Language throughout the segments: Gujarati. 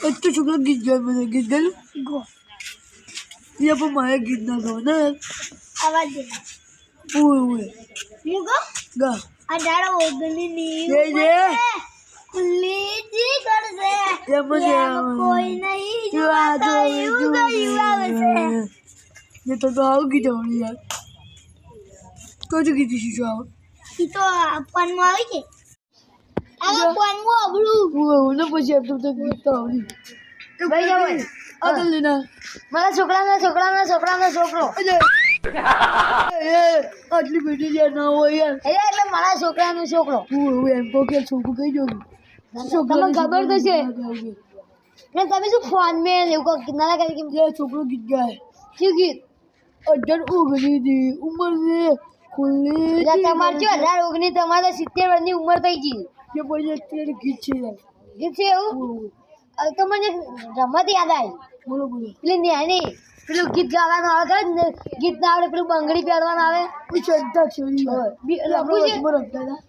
કચ્ચો છોકરો ગીત ગાય મને ગીત ગાય ગો યા પણ મારે ગીત ના ગાવ ને અવાજ દે ઓય ઓય હું ગો ગા આ દાડો ઓગલી ની જે જે ખુલ્લી જી કરજે જે મને કોઈ નહીં જો આ તો યુ ગયું આવે છે જે તો તો આવ ગીત યાર તો જ ગીત શીશો આવ તો આપવાનું આવે કે આ પનમાં અબળું હું ને પછી એમ તો ગીત તો આવડી ભાઈ જાઓ ભાઈ. આગળ લેના મારા છોકરાનો છોકરાનો છોકરાનો છોકરો અજય એ આટલી બધી યાર ના હોય યાર એટલે એટલે મારા છોકરાનો છોકરો હું એમ કહું કે છોકરું કઈ જોયું તમને ખબર તો છે ને તમે શું ફોન મેં એવું કહો ના કેમ કે જે છોકરો ગીત ગાય શું ગીત અઢાર ઓગણી દી ઉંમર છે ખુલ્લી એટલે તમારે જો અઢાર ઓગણી તમારે સિત્તેર વર્ષની ઉંમર થઈ ગઈ કે પછી અત્યારે ગીત છે. ગીત છે એવું? તો મને રમત યાદ આવી. બોલો બોલો. પેલી ન્યાની પેલું ગીત ગાવાનું આવે ને ગીત ના આવડે પેલું બંગડી પહેરવાનું આવે.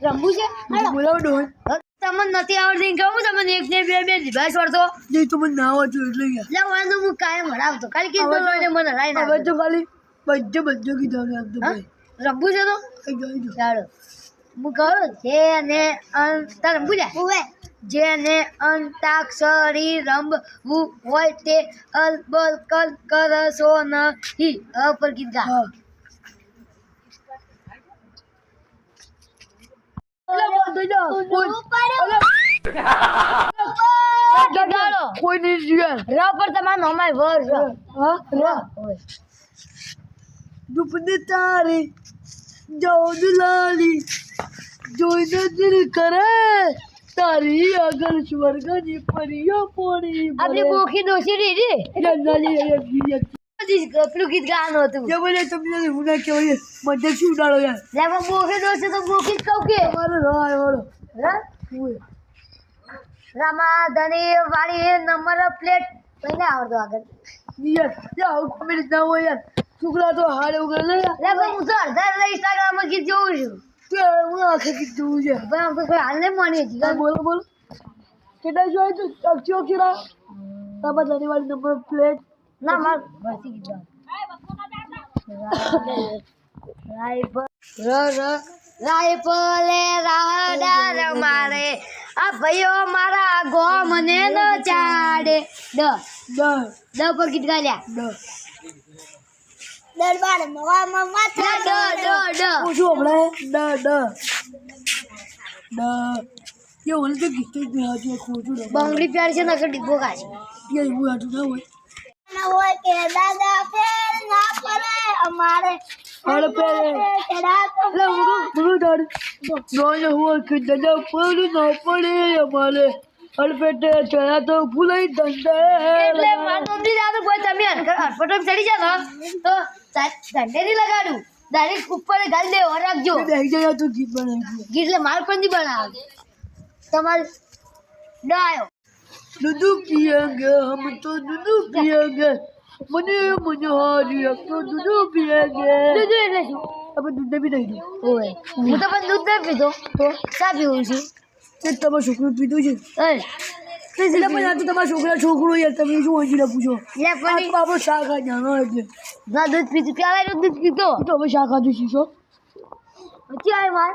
રમવું છે. બોલાવો તમને નથી આવડતી કહું તમને એક ને બે બે દિવસ છોડતો નહીં તો મને ના આવડતું એટલે એટલે વાંધો હું કાયમ હરાવતો. ખાલી કીધું હવે તો- મને હરાઈ નાખો તો ખાલી બધે બધે ગીત આવડે રમવું છે તો? કઈ ગયું જો જેને અંતર છે. જેને અંતાક્ષરી રમવું હોય તે અલબલ કલ કરશો નહીં. અપર પર ગીત ગા. કોઈ નહીં જીવે. ર પર તમારું વર ર. તારી જોદ લાલી જોઈને દિલ કરે. તારી આગળ સ્વર્ગની પરીઓ પોણી આપણે બોખી રીધી પેલું ગીત ગાવાનું હતું. જે બોલે તમને હું ના કહેવાય. મને શું ઉડાડો યાર? લેવા બોખી ડોસી તો બોખી જ કહું કે. મારો રાહ વાળો. રામા રામાધણી વાળી નંબર પ્લેટ. કઈને આવડતો આગળ. યાર યા આવું કોમેડી ના હોય યાર. છોકરા તો હારે યાર. લે ભાઈ હું તો અડધા ઇન્સ્ટાગ્રામમાં ગીત જોઉં છું. તો હું આખે કીધું છે. ભાઈ આમ કોઈ હાલ નહીં માની હજી હા, બોલો બોલો. કેટલા જોઈએ તો? અક્ષી અક્ષરા તાબા ધનીવાળી નંબર પ્લેટ ના માર. ભરતી ગીત રાઈફલ ર ર રાઈફલે રાહડાર મારે. આ ભાઈઓ મારા ગો મને ન ચાડે. ડ ડ પર ગીત ગાલ્યા દસ દરબાર મવામાં માથા ડ ડ ડ હું શું ડ ડ ડ એ ઓલે તો ગીત જ નહીં હાજુ ખોટું બંગડી પ્યાર છે નકર ડીબો કાઢ એ એવું હાજુ ના હોય. ના હોય કે દાદા ફેર ના પડે અમારે હું કે દાદા પર ના પડે અમારે. અડપેટે ચડા તો ભૂલાઈ ધંધે એટલે માર મમ્મી જાતો કોઈ તમે અટપટો ચડી જાવ તો દંડેરી લગાડું. ડાયરેક્ટ ઉપર ગાલ દે રાખજો. બેહી જાય તું એટલે માર પણ નહીં બનાવ. તમારે ડાયો દૂધુ પીએંગે હમ તો દૂધુ પીએંગે મને મને હારી હમ તો દૂધુ પીએંગે દૂધ એટલે શું? આપણે દૂધ બી દઈ દઉં ઓય હું તો પણ દૂધ ના પીધો. તો? શા પીવું છું? તે તમારું છોકરું પીધું છે. એટલે પણ આ તો તમારા છોકરા છોકરો યાર તમે શું હજી પૂછો એટલે પણ આપણો શાક જાણો એટલે ના દૂધ પીતું પેલા દૂધ એ તો હવે શાક આદુ શીશો પછી આવે માર.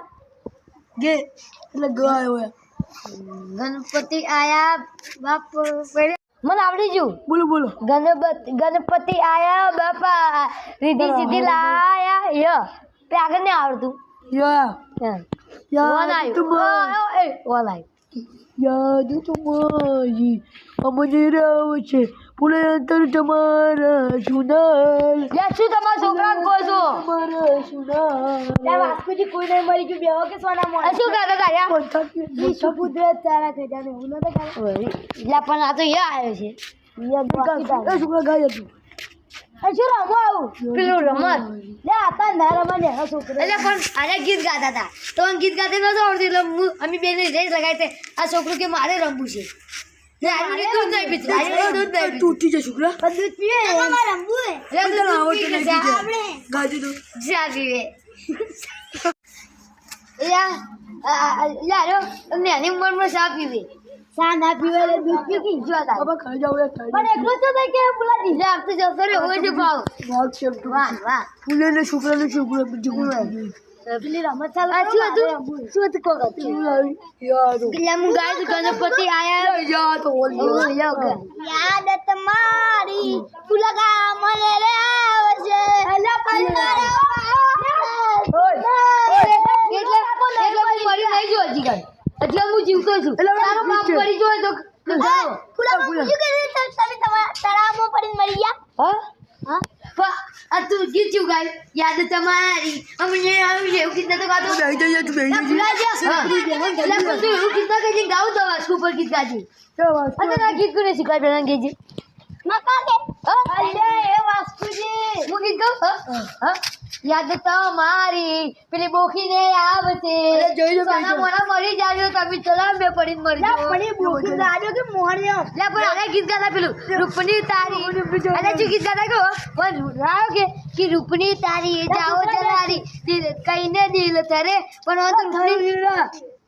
ગે એટલે ગયો આવ્યો ગણપતિ આયા બાપ પડે મને આવડી ગયું. બોલો બોલો. ગણપતિ ગણપતિ આયા બાપા રીધી સીધી લાયા. ય. તે આગળ ને આવડતું. યા. હા. તું યાદ આવ્યું તમારી ઓ, ઓ, એ, વન આવ્યું યાદ તમારી અમને રાવ છે. પુણે અંતર તમારા જુનાલ. લે શું તમારા છોકરાને કહો છો? તમારા યા વાસ્કુજી કોઈ નહીં મરી ગયું બેહો કે સોના મોં શું કહેતા તાર્યા કુદરત તારા ખજાને હું નતો કરે લે પણ આ તો યા આવ્યો છે. એ છોકરા ગાય હતું. શું રમો આવું? પેલું રમત? લે આતા ના હા છોકરો. એટલે પણ આને ગીત ગાતા હતા. તો ગીત ગાતે નતો આવડતું એટલે અમે બેને રેસ લગાવી તે આ છોકરું કે મારે રમવું છે. તૂટી જાય છોકરા દૂધ પીવે. તમારે રમવું હે દૂધ આવો પી તો કે જા. પીજે. ગાજે તો ચા પીવે. યા યા લો નાની ઉંમરમાં ચા પીવે. ચા ના પીવે એટલે દૂધ પી ગઈ જો તાર. હવે ખાઈ જાવ પણ એટલું તો કે પેલા ઢીલા આપતો જતો રહ્યો હોય છે ભાવ વાઘ છે. વાહ વાહ. ફૂલે ને છોકરાને છોકરો બીજું પેલી રમત ચાલુ શું હતું શું હતું કોક હતું યાર. પેલા હું ગાય ગણપતિ આયા. ઓલી. યાદ તમારી ફુલગા મને રે આવશે અલા એટલે એટલે હું મરી નહીં જો હજી કાંઈ. એટલે હું જીવતો છું. તારો બાપ મરી ગયો તો. ફુલગા શું કર્યું તમે તમારા તળાવમાં પડીને મરી ગયા? હા? હા? આ તું જીત્યું ગાય. યાદ તમારી. અમને આવ્યું છે એવું ગીત નતો ગાતો. બેહી જઈએ તું બેહી જઈએ હા. એટલે પણ તું એવું ગીત ના કહેજે ગાવું તો વાસ્કુ પર ગીત ગાજે. તો વાંચ. અને ગીત કોને શીખવાય બેન કહેજે મકા કે અલ્લે એ વાસ્તુજી યાદ તમારી પેલી બોખીને આવશે સોના મોના મરી જાજો તમે તળાવ બે પડી મરી જાઓ. પડી બોકી ગાજો કે મોહણ્યો લે પણ અરે ગીત ગાતા પેલું રૂપની તારી. અરે જો ગીત ગાતા કહો પણ રાવ કે કે રૂપની તારી જાઓ જલારી. દિલ કઈને દિલ તરે પણ આ તો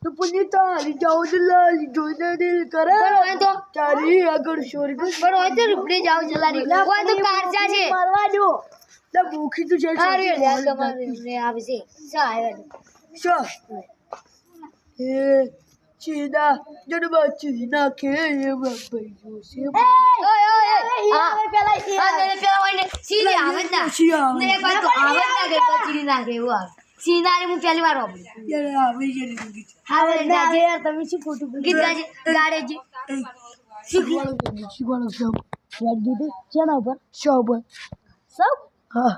રૂપની તું તારી જાઓ જલાલી, જોઈને દિલ કરે. પણ તો તારી આગળ શોર પણ હોય તો રૂપની જાઓ જલારી. હોય તો કારજા છે. મરવા દો. લે, ભૂખી તું છે અરે લે તમારે આવશે શા આવ્યા શા? એ ચીના જડબા ચીરી નાખે એ બાપાઈ જોશે. ઓય ઓય ઓય હા પેલા હા ને પેલા હોય ને સીધી આવે ના. ને એક વાર તો આવે જ ના ગઈ પછી નાખે એવું આવે સીનારી હું પહેલી વાર વાપરી યાર. હવે ગાજે યાર તમે શું ખોટું? ગીત ગાજે ગાડે એ, શીખવાડો શીખવાડો સૌ. યાદ દીધું શેના ઉપર સૌ પર. સૌ હા.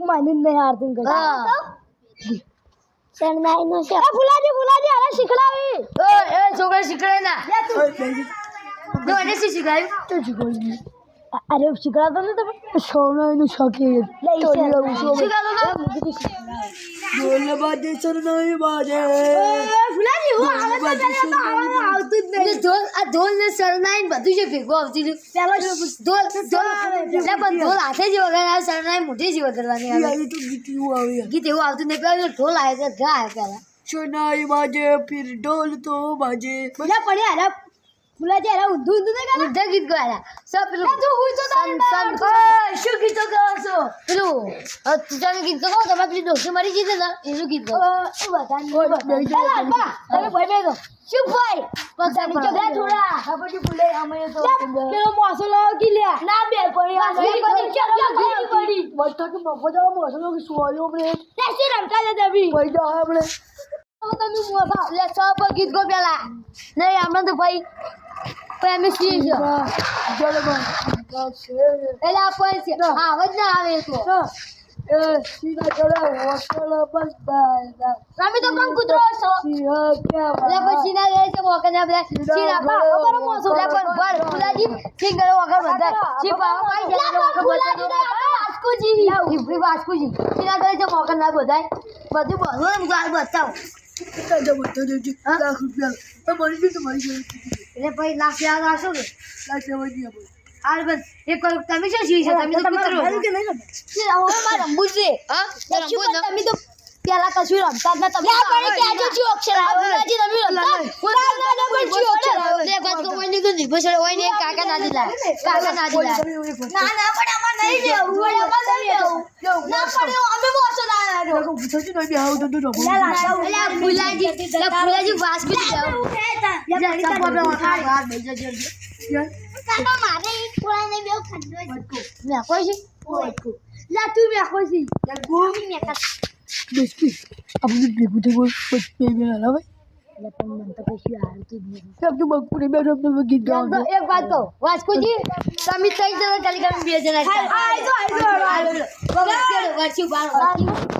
હું માની નહીં હારતું કરી હા. શરણાઈ નો છે ફુલાજી ફુલાજી અરે શીખડાવી. એ છોકરા શીખડે ના. ઓય, એને શું શીખવાયું તો શીખવાડી. અરે શીખડાતો ને તમે આવું છું. શીખવાડો બોલે બાજે સરનાઈ બાજે ફુલાજી હું આવે તો આવતું જ નહીં ઢોલ આ ઢોલ ને સરનાઈ બધું છે ભેગો આવતી રહ્યું ઢોલ ઢોલ એટલે પણ ઢોલ હાથે જ વગાડે સરનાઈ મોઢે જ વગાડવાની આવે તો ગીત એવું આવે. ગીત એવું આવતું નહીં પેલા ઢોલ આવે કે ગા આવે પેલા શરનાઈ બાજે ફિર ઢોલ તો બાજે બધા પડ્યા અરે જે રા ઉધુ ઉધુ ગાલા? ઉધુ ગીત ગાલા. સો પેલું તું હું તો તારે સન સન ઓય, શું ગીત ગાવ છો? પેલું અ, તું તમે ગીત ગાઓ તમે પેલી ડોસી મરી જઈ ને એનું ગીત ગાઓ ઓય, બેહી જાઓ, ચાલ, બા, તમે ભાઈ બેસો. શું ભાઈ? પગા નીચે બે થોડા. આ ભૂલે અમે તો પેલો મોસો લાવ કી લે ના બે પડી આ પડી, ચાલ, પડી. પડી. બધા કે મફો જાવ મોસો લો કે સુવાયો બ્રે? લે, શું રમતા હતા ભાઈ પૈસા આપણે તમે મોસા લે સબ ગીત ગો પેલા નહીં હમણાં તો ભાઈ ભાઈ અમે છીએ જલમાં એટલે આ પણ છે આવે જ ના આવે તો. તમે તો પણ કૂતરો છો એટલે પછી ના રહે છે મોકે ના બધા સીના પા ખબર મોસો લે પણ પર ફુલાજી સિંગર વગર બધા સી પાવા મારી જાય વગર વાસ્કુજી વાસ્કુજી સીના કરે છે મોકે ના બધા બધું બધું બતાવ કેટલા બધા દેજો લાખ રૂપિયા. તો મળી ગયું તો મળી એટલે પછી લાખ યાદ રાખશો કે? લાખ લેવા જઈએ આપણે. હાલ બસ એક તમે શું છીએ છો? તમે તો કૂતરો કે નહીં ખબર? હવે રમવું છે. હા? ને. તમે તો પેલા કશું રમતા જ નતા. આપણે પણ ક્યાંથી શું અક્ષર આવે? ફુલાજી, તમે રમતા? ના, ના, ના, પણ શું અક્ષર આવે? લે વાત તો ઓય નીકળી દીધું. છે હોય ને કાકા ના દીલા કાકા ના દીલા ના, ના, પણ અમારે નહીં લેવું. પણ અમારે નહીં લેવું. ના, પણ અમે મોસો ના આવ્યો લાખ પૂછો છો નહીં બેહાવ તો તું રમો. લે, ફુલાજી લા ફુલાજી વાસ બી જાવ જા, સબ આપણે બહાર બેસી જજો. યાર, કાકા, મારે ઈ ફુલાને બેવ ખાધો મેં કોઈ છે લા તું મેં કોઈ છે લા ગોમી મેં તું મેકા. બેસકી. આપણે ભેગું થયું બે બે હલાવે લે, પણ મને તો કશું આવડતું જ નથી. કેમ તું બકુડી બેઠો તમે ગીત તો એક વાત કહું વાસ્કોજી તમે ત્રણ જણા ખાલી ખાલી બે જણા જ હા, આઈ જો, આઈ જો, આઈ જો. વરસ્યું, વરસ્યું, બાર.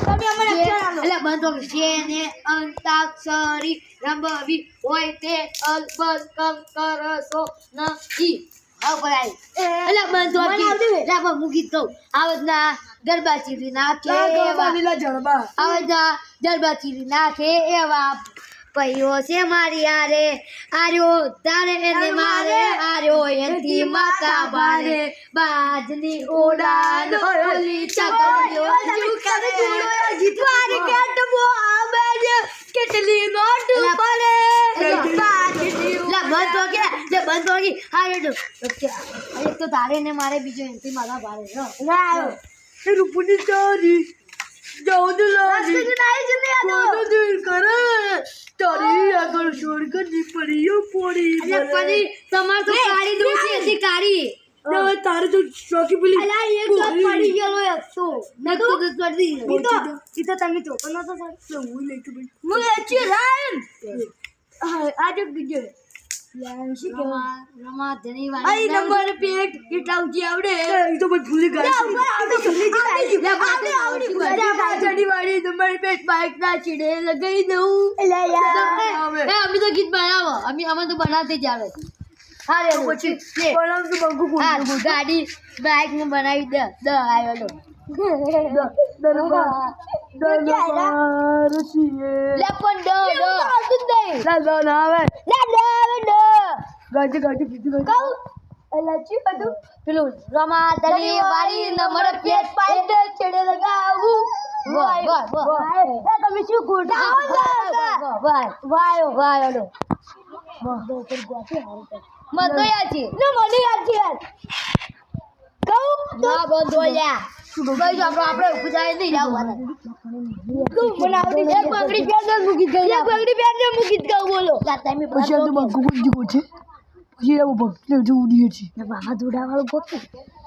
તમે અમને એટલે બંધો કે જેને અંતાક્ષરી રમવી હોય તે અલબલ કમ કરશો નથી. હા ભરાય એટલે બંધો એટલે ગરબા ચીરી નાખે ગરબા એવા જળબા આવડના ગરબા ચીરી નાખે એવા પૈયો છે મારી આરે આર્યો તારે એને મારે આર્યો એથી માતા બારે બાજની ઓડાન ઓલી ચકલીઓ ઝુકાવે મારી કેટ બોઆબે કેટલી નોટ પડે બાજની લા બંધ હો કે લે બંધ હો કે હા રેડો ઓકે એક તો તારે ને મારે બીજો એથી મારા ના આવ્યો એ રૂપની તારી જાઉં તો જલ્દી કોનો દિલ કરે તારી આગળ સ્વર્ગની પરીઓ પડી અરે પરી તમાર તો કાળી દોશી હતી કાળી ના તારે તો ચોકી પેલી અલા એ તો પડી ગયેલો એક તો મેં તો દૂધ પડી ઈ તો ઈ તો તમે તો પણ નતો સર હું લઈ કે હું એચી રાયન આજે બીજો નંબર કેટલા ઊંચી આવડે? એ તો ભૂલી ગયા. નંબર પેટ બાઇક ના ચીડે લગાઈ દઉં. એટલે યાર એ અમે તો ગીત બનાવો. અમે અમે તો બનાવતી જ આવે. હા રે પછી ગાડી બાઇક ને બનાવી દે. આવ્યો પણ આવે. ગાજી ગાજી બીજું ગાજી કહું એટલે ચી બધું પેલું રમા દલી વાળી નંબર પેટ પાઇપ છેડે લગાવું. એ તમે શું ખોટા વાય વાયો વાય લો મત તો યાદ છે ને મને યાદ છે યાર કહું ના બંધ બોલ્યા ભાઈ આપણો આપણે ઊભું નહીં જાવ મને આવડી એક પગડી પહેરને મૂકી ગઈ એક પહેરને મૂકી ગઈ બોલો તમે પછી તો છે પછી એવું ભક્તિ જો ઉડીએ છે. બાબા જોડાવાળું પોતું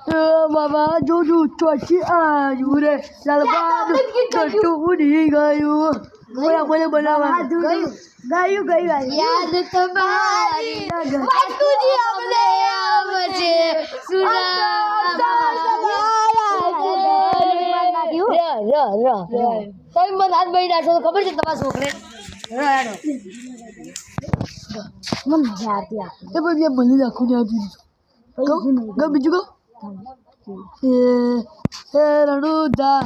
એ બાબા જો જો ચોચી આજુ રે લાલબાદ કટુ ઉડી ગયું. બોલા બોલે બોલાવા ગયું ગયું યાદ તમારી વાસ્તુજી અમને આવે છે તમે મને હાથ બળી નાખશો ખબર છે તમારા છોકરે? મને મજા આવતી આ એ ભાઈ મેં મને રાખું ને આજુ કહું ગો બીજું કહું એ એ રણુદા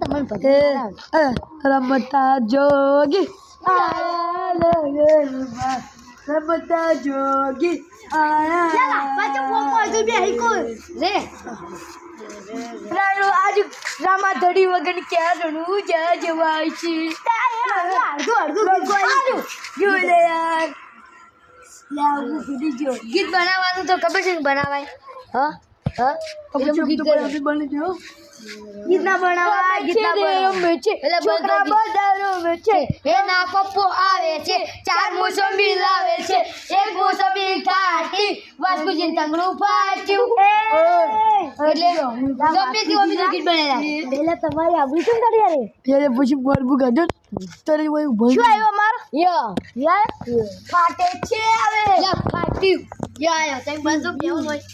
તમને એ એ રમતા જોગી આયા રમતા જોગી આયા રે રાણો આજ રામા ધડી વગર ક્યાં રણું જ્યાં જવાય છે? અડધું અડધું જો યાર. લે ભૂલી ગયો ગીત બનાવવાનું તો ખબર છે બનાવાય. હા? હું? ગીત બની ગયો. ગીત ભણાવા બનાવા ગીત ના એટલે છોકરા બંધ બધાનો વેચે હે ના પપ્પો આવે છે. ચાર મોસંબી લાવે છે. એક મોસંબી ખાટી વાસ્કુજી તંગડું પાટ્યું. એટલે ગમે તેવું અમે તો ગીત બનાવ્યા પેલા તમારી આબરૂ કેમ કાઢી યાર ત્યારે પછી બરબુ ગાજર તારે હું શું આવ્યો માર? યો. યાર ફાટે છે આવે લા ફાટ્યું. યા યો તઈ બંધો કેવું હોય.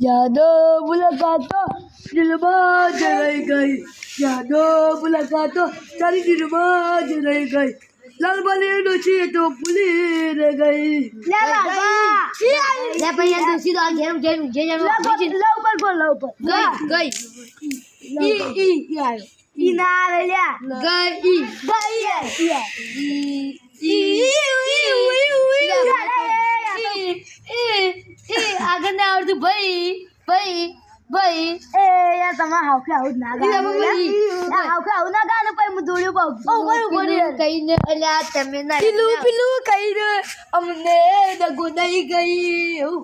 યાદો મુલાકાતો દિલમાં જ રહી ગઈ યાદો મુલાકાતો તારી દિલમાં જ રહી ગઈ લાલબાલી ડોશી તો ભૂલી રે ગઈ લે બાબા લે પૈયા યાર સીધો આ ઘેર ઘેર જે જે લે ઉપર પર લે ઉપર ગઈ ગઈ ઈ ઈ ઈ આવ્યો ઈ ના રે લ્યા ગઈ ગઈ યાર ઈ ઈ ઈ ઈ ઈ આગળ ના આવડતું. ભાઈ ભાઈ ભાઈ. એ યાર તમાર હાવખે આવું ના હાવખે આવું ગાવાનું પછી હું દોડ્યો પાઉં. ઓ, બરું, બરું યાર. કહીને તમે ના પીલું પીલું કહીને અમને દગો નહીં ગઈ. એવું.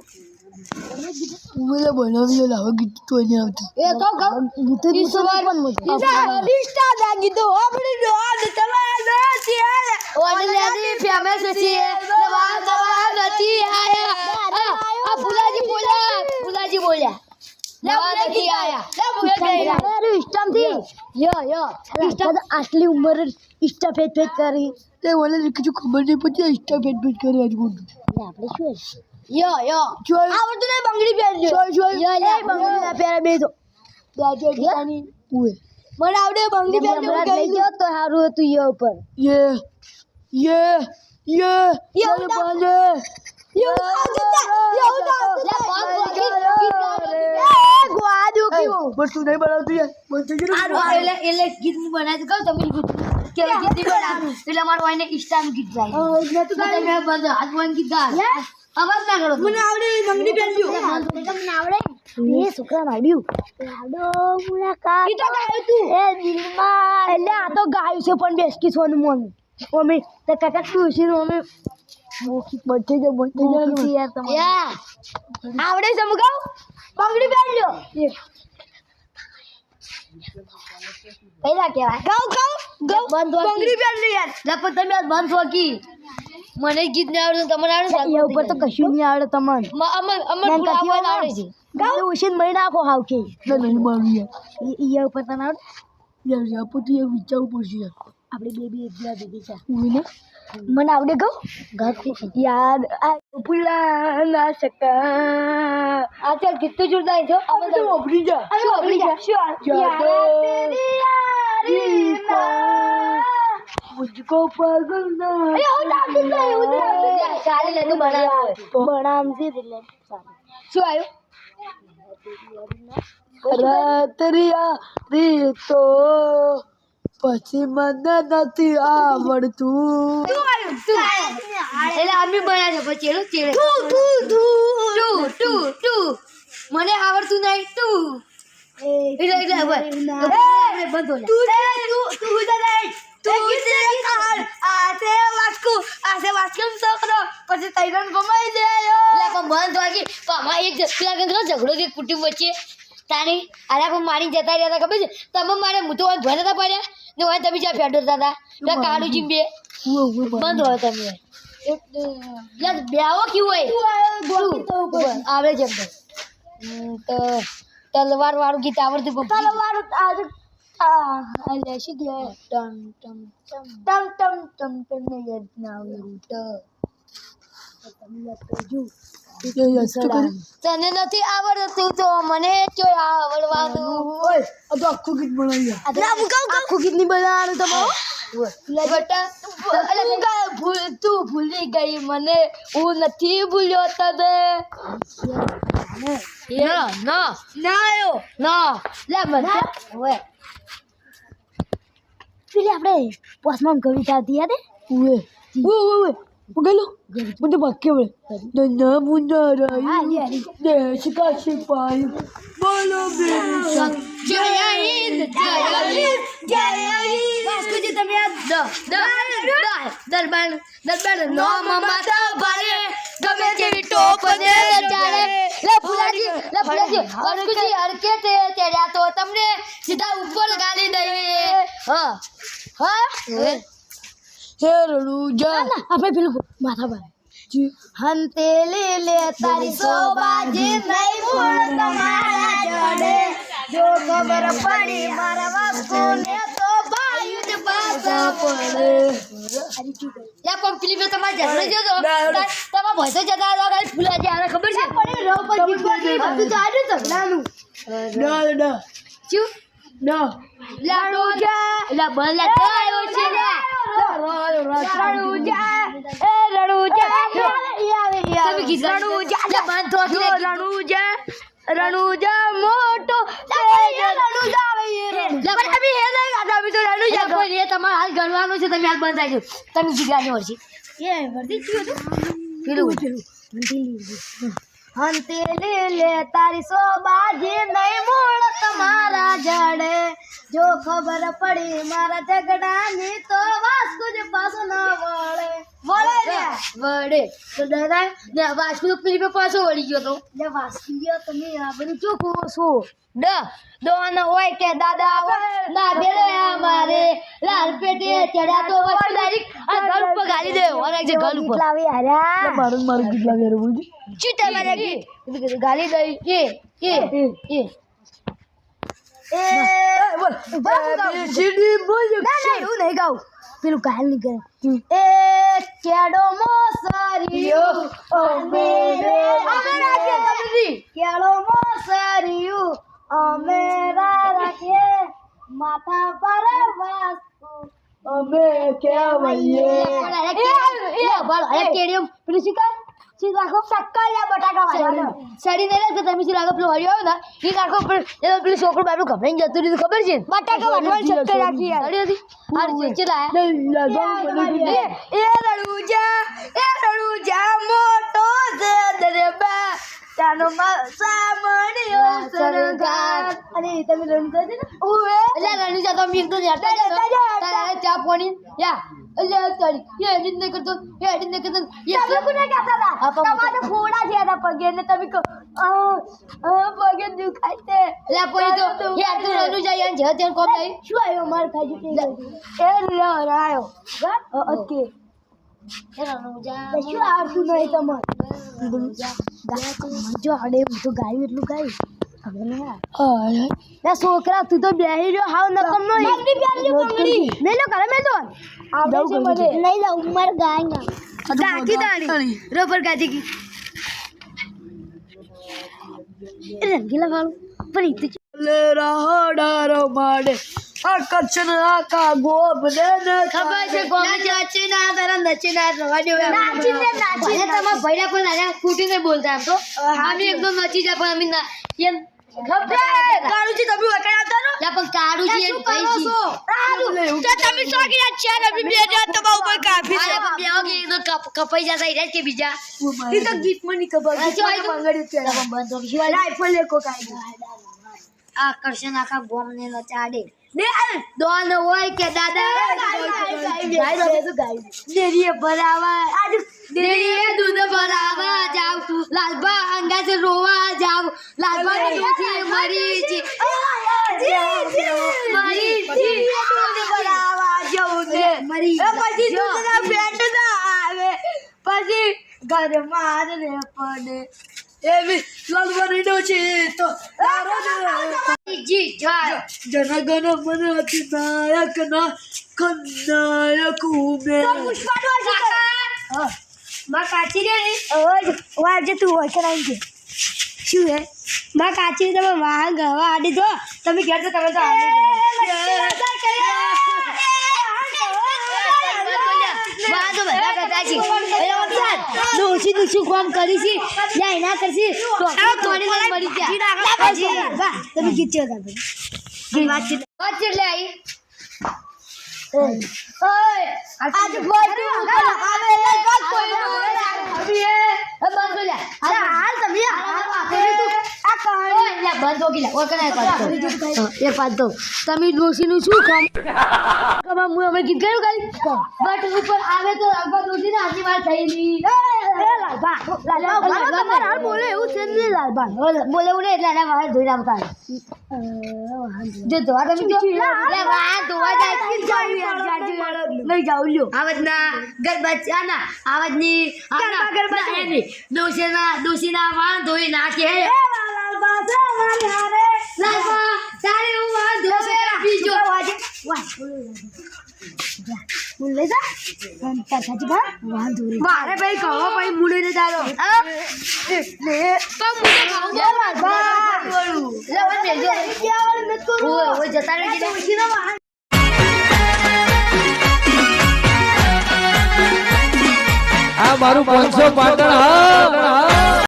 મને લાવો ગીત તો આવતું. એ ગીત સવાર ગીતો આપણી તમારા નથી ફેમસ છે નવા નવા નથી આયા આ ફુલાજી બોલ્યા. ફુલાજી બોલ્યા. યો યો આટલી ઉંમર ઈસ્ટા ફેટ ફેટ કરી. તે મને કીધું ખબર નહીં પછી ઇન્સ્ટા ફેટ ફેટ કરી આજ કોણ આપણે શું યો યો. આવડતું નહીં બંગડી પહેરજો બંગડી ના પહેરે બે તો. મને આવડે બંગડી પહેરજો હું ગયો તો સારું હતું યો ઉપર. યે. યે. યે. યે યે બાલે એવું તો આવતું જ નહીં. એવું તો આવતું જ લે નહીં. પાંચ ગીત ગીત ગાવાનું. એ, બસ તું નહીં બનાવતી યાર. બંધ થઈ ગયું એટલે એટલે ગીત હું બનાવી કહું તમે કે ગીત નહીં બનાવું. એટલે અમારું એને ઇન્સ્ટાનું ગીત ગાય એટલે તું ગાય. તમે બંધ હાથ બંધ ગીત ગાય. અવાજ ના કરો મને આવડે બંગડી પહેરજો તમને આવડે? એ છોકરા આવડ્યું લાડો મુલાકાત. ઈ તો ગાયું તું. એ દિલમાં. એટલે આ તો ગાયું છે પણ બેસકી સોનું મન મમ્મી તે કાકા શું છે મમ્મી. મોખી બધે જ બધે જ યાર આવડે છે મુકાવ બંગડી પહેરી લ્યો. પહેલા કહેવાય? ગાવ ગાવ ગાવ. બંધ વાગી. બંગડી પહેરી લ્યો યાર લા તમે બંધ વકી મને ગીત ન આવડે તમને આવડે એ ઉપર તો કશું નહીં આવડે તમને. અમર અમર આવડે છે. ગાવ. ઉશિન મહિને નાખો હાવ કે નહીં યાર ઈ ઉપર તને આવડે? યાર યાર પોતે યાર વિચારવું પડશે યાર. આપણે બે બે એકલા ભેગી છે. હું ને. મને આવડે ગો. યાર આ ભૂલા ના શકા આ ચાલ કેટલું જોરદાર છે હવે તો ઓબરી જા. અરે ઓબરી જા. શું યાર મુજકો પાગલ રાત્રિયા રીતો. પછી મને નથી આવડતું એટલે આમી બનાવે છે પછી એનો ચેડે તું તું તું તું તું મને આવડતું નહીં તું એટલે એટલે બંધ તું તું તું પછી તૈરણ ગમાઈ દેયો એટલે પણ બંધ વાગી આમાં એક પેલા કંઈક ઝઘડો કે કુટુંબ વચ્ચે તાણી અરે પણ મારી જતા રહ્યા હતા ખબર છે તમે મારે હું તો ભરે હતા પડ્યા ને હોય તમે જ્યાં ફેડરતા હતા પેલા કાળુજી બે બંધ હોય તમે એટલે બેવો કેવું હોય? આવડે છે તો તલવાર વાળું ગીત આવડતું પણ તલવાર આજે એટલે શું કહેવાય ટમ ટમ ટમ ટમ ટમ ટમ ટમ ને યાદ ના આવ્યું તો તમને કરજો તને નથી આવડતું તો મને જો આવડવાનું. ઓય આ તો આખું ગીત બનાવી યાર ના મુકાવ આખું ગીત નહીં બનાવવાનું તમારું બેટા અલે તું કા ભૂલ તું ભૂલી ગઈ મને. હું નથી ભૂલ્યો તને. ના ના. ના આયો. ના. લે મને ઓય. પેલી આપણે પોસમાં કવિતા હતી યાદ હે? ઉવે ઉવે ઉવે પગેલો મને વાક્ય વળે નન્ના મુન્ના હા, રાયું લે, લે. દેશ કા સિપાહી બોલો મેરી શાન જય હિન્દ જય હિન્દ જય હિન્દ વાસ્કોજી તમે આ દ દ દ દરબાર દરબાર નો માતા ભારે ગમે તેવી ટોપ ને ચાલે લે ફુલાજી લે ફુલાજી વાસ્કોજી હરકે તે તેડ્યા તો તમને સીધા ઉપર ગાલી દઈએ હા હા હે રણુજા આપણે પેલું માથા પર. હંતે લે લે તારી સોબાજી નહીં ભૂલ તમારા જોડે. જો ખબર પડી મારા વાસ્કો તો ભાઈ જ પાછા પડે. યા પણ પેલી તમારે ઝઘડો જો તો તમારા ભાઈ તો જતા હતા ગાડી ફૂલા જે આને ખબર છે? પડે રો પર ગીત બધું તો આડું ઝઘડાનું. ના ના શું? ના. લાડો જા લા બલા તો આવ્યો છે રણુજા એ રણુજા તમે ગીત રણુજા લે બંધ તો કે રણુજા રણુજા મોટો રણુજા તમે હે નહીં ગાતા અમે તો રણુજા કોઈ એ તમારે હાલ ગણવાનું છે તમે હાલ બંધ આવી તમે ગીત ગાને વળશી એ વર્દી થયું પેલું. હંતે લે લે તારી સોબાજી નહીં મૂળ તમારા જડે. જો ખબર પડી મારા ઝઘડાની તો વાસ્કુ જ પાછો ન વળે. વળે ને. વળે. તો દાદા ને વાસ્કુ તો પેલી પાછો વળી ગયો તો. ને વાસ્કુ ગયો તમે આ બધું શું કહો ડ દોન હોય કે દાદા ના બેડે લાલ પેટે ચડ્યા તો વસ્તુ ડાયરેક્ટ આ ઘર ઉપર ગાલી દે ઓર જે ઘર ઉપર મારું મારું ગીત લાગે રે બોલજી શું તમારે ગીત ગાલી દઈ કે કે કે એ બોલ સીડી બોલ ના ના એવું નહીં ગાઉં પેલું ગાલ નહીં કરે એ કેડો મોસરિયો અમે રે અમે રાખીએ તમને કેડો મોસરિયો અમે રાખીએ માથા પર વાસ્તુ અમે કહેવાઈએ એ બોલ અરે કેડિયમ પેલું શીખાય શી રાખો? સક્કલિયા બટાકા વાળા સડી ને તો તમે શી રાખો? પેલું હરિયો આવે ને એ રાખો પણ પેલું છોકરું બાપડું ગભરાઈને જતું રહ્યું ખબર છે? બટાકા વાળવાની શક્કર રાખી સડી હતી? આ ચેલા નહીં એ રણુજા એ રણુજા મોટો દરબા ચાનો અને તમે ને? રણુજા તો તો ચા પાણી? યા એટલે તારી એ એડિટ ન કરતો એ એડિટ ન કરતો એ તમે કોને કહેતા હતા? તમારે ફોડા છે પગે ને તમે કહો પગે દુખાય છે. એટલે કોઈ તો યાર તું રણુજા યાર જે તે કોમ નહીં શું આવ્યો? માર ખાઈ એ લ્યો રાયો ઓકે શું આવતું નહીં તમારે? જો હડે હું તો ગાયું એટલું ગાયું. નહીં છોકરા તું તો બેહી રહ્યો હાવ નકમ નો મેલો કરે મેલો આવડે છે મને. લઈ જા ઉમર ગાય ગાકી દાણી રબર ગાજી કી. રંગીલા વાળું. પણ એ તો લે રાડારો માડે આકર્ષણ આકા ગોબ ને ને ખબર છે કોમે નાચી ના તારા નચી ના રવા દો નાચીને નાચીને. તમારા ભૈડા કોઈ નાના ફૂટીને બોલતા આમ તો. એકદમ નચી જાય પણ અમે ના કાળુજી તમે લા પણ કાળુજી ભાઈ તો તમે છે બી તમારા ઉપર કાફી છે પણ બે વાગે એકદમ કપ- કપાઈ જતા ઈ કે બીજા. ઈ તો ગીતમાં ની ખબર હા, જો ગીતમાં આ બંગડી પહેરે. પણ બંધ તો શિવાય લેકો કાઈ આકર્ષણ આખા ગોમ ને નચાડે. ને દોન હોય કે દાદા ડેરીએ ભરાવા આજ દેરીએ દૂધ ભરાવા જાવ લાલબા અંગા છે રોવા જાવ લાલબા ને દોશી મરી છે મરી છે ભરાવા જવું છે મરી એ પછી દૂધના પેટ ના આવે પછી ઘરમાં રે પડે એવી લાલવાની ડોશી તો જનગણ મન અધિનાયક ના કન્નાયક ઉમે માં કાચી રે વાજે તું હોય કરાઈ છે શું હે માં કાચી તમે વાહન ગવા આડી દો તમે ઘેર તો તમે તો વાંધો બધા કરતા છે એટલે વખત ડોશી ડોશી કોમ કરી છે યા એના કરશી તો થોડી વાર મરી ગયા વાહ તમે ગીત ચો વાતચીત વચ્ચે લે આઈ આજે ફોટો આવે કોઈ બંધ લે હાલ તમે આ કહાણી ઓય લે બંધ હોગી લે ઓય કનાય પાડતો એક પાડતો તમે શું કામ? કમા હું અમે ગીત ગાયું ગાઈ બટ ઉપર આવે તો અગવા ડોશી ને આજી વાર થઈ ની લાલબા લાલબા તમારે હાલ બોલે એવું છે ને લાલબા બોલે ઉડે એટલે એના વાળ ધોઈ નાખતા જો ધોવા તમે જો. વાળ ધોવા જાય લઈ જાવ લ્યો. આવજના આવજની ગરબા, ગરબા ના એની ડોશીના ડોશીના વાળ ધોઈ નાખે. મારે ભાઈ કહો ભાઈ મુડે ને જતા રહે આ મારું પાંચસો પાટણ હા.